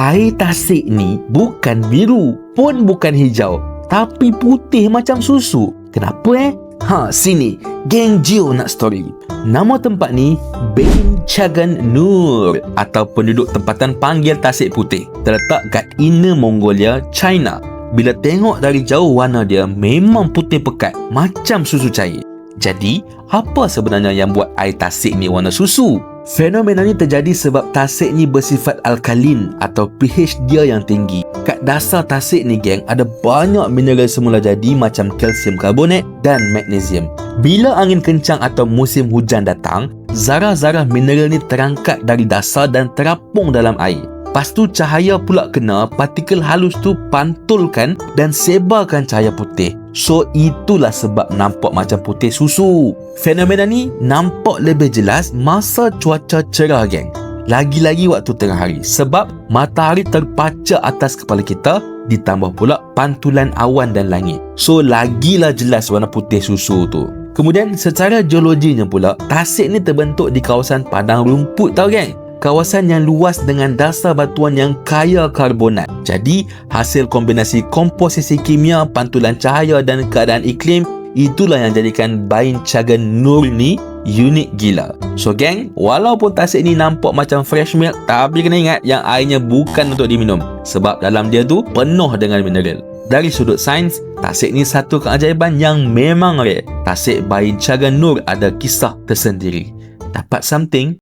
air tasik ni bukan biru pun bukan hijau tapi putih macam susu. Kenapa eh? Ha, sini. Geng Gio nak story. Nama tempat ni Bain Chagan Nur atau penduduk tempatan panggil Tasik Putih. Terletak kat inner Mongolia, China. Bila tengok dari jauh warna dia memang putih pekat macam susu cair. Jadi, apa sebenarnya yang buat air tasik ni warna susu? Fenomena ni terjadi sebab tasik ni bersifat alkalin atau pH dia yang tinggi. Kat dasar tasik ni geng ada banyak mineral semula jadi macam kalsium karbonat dan magnesium. Bila angin kencang atau musim hujan datang, zarah-zarah mineral ni terangkat dari dasar dan terapung dalam air. Lepas tu cahaya pula kena partikel halus tu pantulkan dan sebarkan cahaya putih. So itulah sebab nampak macam putih susu. Fenomena ni nampak lebih jelas masa cuaca cerah geng. Lagi-lagi waktu tengah hari sebab matahari terpaca atas kepala kita ditambah pula pantulan awan dan langit. So lagilah jelas warna putih susu tu. Kemudian secara geologinya pula tasik ni terbentuk di kawasan padang rumput tau geng kawasan yang luas dengan dasar batuan yang kaya karbonat. Jadi, hasil kombinasi komposisi kimia, pantulan cahaya dan keadaan iklim itulah yang jadikan Bain Chagan Nur ni unik gila. So geng, walaupun tasik ni nampak macam fresh milk, tapi kena ingat yang airnya bukan untuk diminum sebab dalam dia tu penuh dengan mineral. Dari sudut sains, tasik ni satu keajaiban yang memang rare. Tasik Bain Chagan Nur ada kisah tersendiri. Dapat something